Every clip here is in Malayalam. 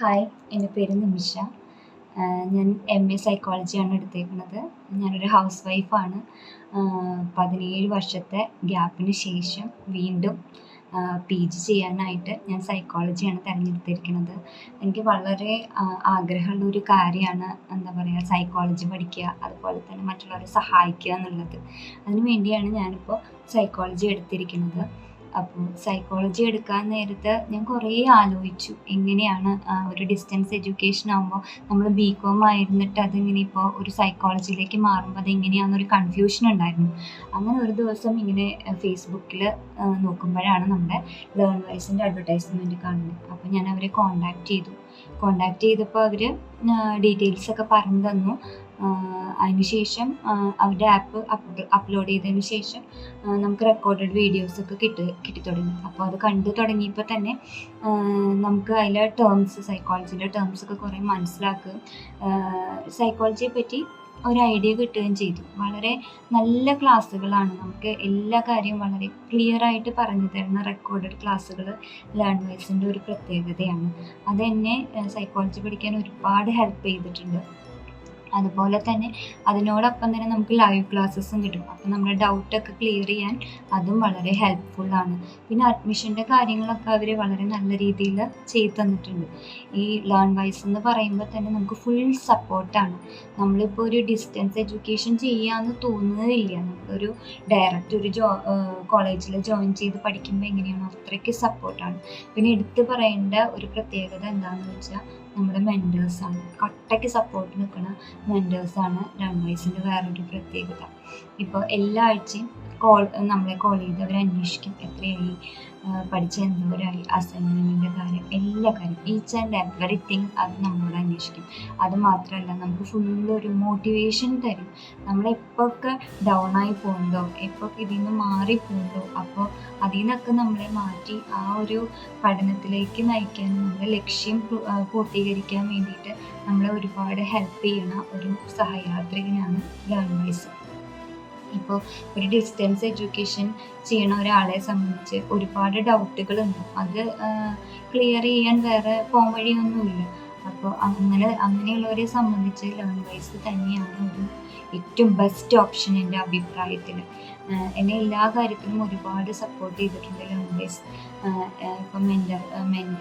ഹായ് എന്റെ പേര് നിമിഷ. ഞാൻ എം എ സൈക്കോളജിയാണ് എടുത്തേക്കുന്നത്. ഞാനൊരു ഹൗസ് വൈഫാണ് പതിനേഴ് വർഷത്തെ ഗ്യാപ്പിന് ശേഷം വീണ്ടും പി ജി ചെയ്യാനായിട്ട് ഞാൻ സൈക്കോളജിയാണ് തിരഞ്ഞെടുത്തിരിക്കുന്നത്. എനിക്ക് വളരെ ആഗ്രഹമുള്ള ഒരു കാര്യമാണ് എന്താ പറയുക സൈക്കോളജി പഠിക്കുക അതുപോലെ തന്നെ മറ്റുള്ളവരെ സഹായിക്കുക എന്നുള്ളത്. അതിനു വേണ്ടിയാണ് ഞാനിപ്പോൾ സൈക്കോളജി എടുത്തിരിക്കുന്നത്. അപ്പോൾ സൈക്കോളജി എടുക്കാൻ നേരത്ത് ഞാൻ കുറേ ആലോചിച്ചു. എങ്ങനെയാണ് ഒരു ഡിസ്റ്റൻസ് എഡ്യൂക്കേഷൻ ആകുമ്പോൾ നമ്മൾ ബി കോം ആയിരുന്നിട്ട് അതിങ്ങനെ ഇപ്പോൾ ഒരു സൈക്കോളജിയിലേക്ക് മാറുമ്പോൾ അത് എങ്ങനെയാണെന്നൊരു കൺഫ്യൂഷൻ ഉണ്ടായിരുന്നു. അങ്ങനെ ഒരു ദിവസം ഇങ്ങനെ ഫേസ്ബുക്കിൽ നോക്കുമ്പോഴാണ് നമ്മുടെ ലേൺ വൈസിന്റെ അഡ്വർടൈസ്മെന്റ് കാണുന്നത്. അപ്പോൾ ഞാൻ അവരെ കോണ്ടാക്ട് ചെയ്തു. കോണ്ടാക്ട് ചെയ്തപ്പോൾ അവർ ഡീറ്റെയിൽസ് ഒക്കെ പറഞ്ഞു തന്നു. അതിനുശേഷം അവരുടെ ആപ്പ് അപ്ലോഡ് ചെയ്തതിന് ശേഷം നമുക്ക് റെക്കോർഡഡ് വീഡിയോസ് ഒക്കെ കിട്ടി കിട്ടിത്തുടങ്ങി. അപ്പോൾ അത് കണ്ടു തുടങ്ങിയപ്പോൾ തന്നെ നമുക്ക് അതിലെ ടേംസ് സൈക്കോളജിയിലെ ടേംസ് ഒക്കെ കുറേ മനസ്സിലാക്കുക. സൈക്കോളജിയെ പറ്റി ഒരു ഐഡിയ കിട്ടുകയും ചെയ്തു. വളരെ നല്ല ക്ലാസ്സുകളാണ്. നമുക്ക് എല്ലാ കാര്യവും വളരെ ക്ലിയർ ആയിട്ട് പറഞ്ഞു തരുന്ന റെക്കോർഡഡ് ക്ലാസ്സുകൾ ലേൺവേഴ്സിന്റെ ഒരു പ്രത്യേകതയാണ്. അതെന്നെ സൈക്കോളജി പഠിക്കാൻ ഒരുപാട് ഹെൽപ്പ് ചെയ്തിട്ടുണ്ട്. അതുപോലെ തന്നെ അതിനോടൊപ്പം തന്നെ നമുക്ക് ലൈവ് ക്ലാസ്സസും കിട്ടും. അപ്പം നമ്മുടെ ഡൗട്ടൊക്കെ ക്ലിയർ ചെയ്യാൻ അതും വളരെ ഹെൽപ്ഫുള്ളാണ് പിന്നെ അഡ്മിഷന്റെ കാര്യങ്ങളൊക്കെ അവർ വളരെ നല്ല രീതിയിൽ ചെയ്തു തന്നിട്ടുണ്ട്. ഈ ലേൺ വൈസ് എന്ന് പറയുമ്പോൾ തന്നെ നമുക്ക് ഫുൾ സപ്പോർട്ടാണ് നമ്മളിപ്പോൾ ഒരു ഡിസ്റ്റൻസ് എഡ്യൂക്കേഷൻ ചെയ്യാമെന്ന് തോന്നുന്നതില്ല നമുക്കൊരു ഡയറക്റ്റ് ഒരു ജോ കോളേജിൽ ജോയിൻ ചെയ്ത് പഠിക്കുമ്പോൾ എങ്ങനെയാണ് അത്രയ്ക്ക് സപ്പോർട്ടാണ് പിന്നെ എടുത്തു പറയേണ്ട ഒരു പ്രത്യേകത എന്താണെന്ന് വെച്ചാൽ നമ്മുടെ മെന്റേഴ്സാണ് കട്ടയ്ക്ക് സപ്പോർട്ട് നിൽക്കുന്ന മെന്റേഴ്സാണ് വയസ്സിന്റെ വേറൊരു പ്രത്യേകത. ഇപ്പോൾ എല്ലാ ആഴ്ചയും കോൾ നമ്മളെ കോൾ ചെയ്ത് അവർ അന്വേഷിക്കും എത്രയായി പഠിച്ച എന്തോരായി അസൈൻമെന്റിന്റെ കാര്യം എല്ലാ കാര്യം ഈച്ച് ആൻഡ് എവറിത്തിങ് അത് നമ്മളോട് അന്വേഷിക്കും. അത് മാത്രമല്ല നമുക്ക് ഫുള്ള് ഒരു മോട്ടിവേഷൻ തരും. നമ്മളെപ്പോഴൊക്കെ ഡൗൺ ആയി പോകുന്നുണ്ടോ എപ്പോൾ ഇതിൽ നിന്ന് മാറി അപ്പോൾ അതിൽ നിന്നൊക്കെ നമ്മളെ മാറ്റി ആ ഒരു പഠനത്തിലേക്ക് നയിക്കാൻ നമ്മുടെ ലക്ഷ്യം പൂർത്തീകരിക്കാൻ വേണ്ടിയിട്ട് നമ്മളെ ഒരുപാട് ഹെൽപ്പ് ചെയ്യുന്ന ഒരു സഹയാത്രികനാണ് ലേൺ വൈസ് ഇപ്പോൾ ഒരു ഡിസ്റ്റൻസ് എഡ്യൂക്കേഷൻ ചെയ്യണ ഒരാളെ സംബന്ധിച്ച് ഒരുപാട് ഡൗട്ടുകളുണ്ട് അത് ക്ലിയർ ചെയ്യാൻ വേറെ പോം വഴിയൊന്നുമില്ല. അപ്പോൾ അങ്ങനെ അങ്ങനെയുള്ളവരെ സംബന്ധിച്ച് ലേൺ വൈസ് തന്നെയാണ് ഒരു ഏറ്റവും ബെസ്റ്റ് ഓപ്ഷൻ എന്റെ അഭിപ്രായത്തിൽ എന്നെ എല്ലാ കാര്യത്തിലും ഒരുപാട് സപ്പോർട്ട് ചെയ്തിട്ടുണ്ട് ലേൺ വൈസ് ഇപ്പം മെന്റർ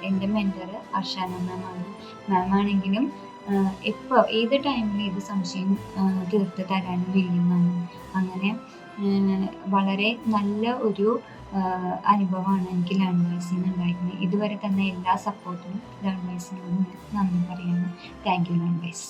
എന്റെ മെന്റർ അർഷാന മാമാണ് മാം ആണെങ്കിലും എപ്പോൾ ഏത് ടൈമിൽ ഏത് സംശയം തീർത്ത് തരാനും കഴിയുന്നതാണ് അങ്ങനെ വളരെ നല്ല ഒരു അനുഭവമാണ് എനിക്ക് ലേൺ വൈസിൽ നിന്ന് ഉണ്ടായിരുന്നത്. ഇതുവരെ തന്നെ എല്ലാ സപ്പോർട്ടിനും ലേൺ വൈസിനോട് നന്ദി പറയുന്നു. Thank you learn wise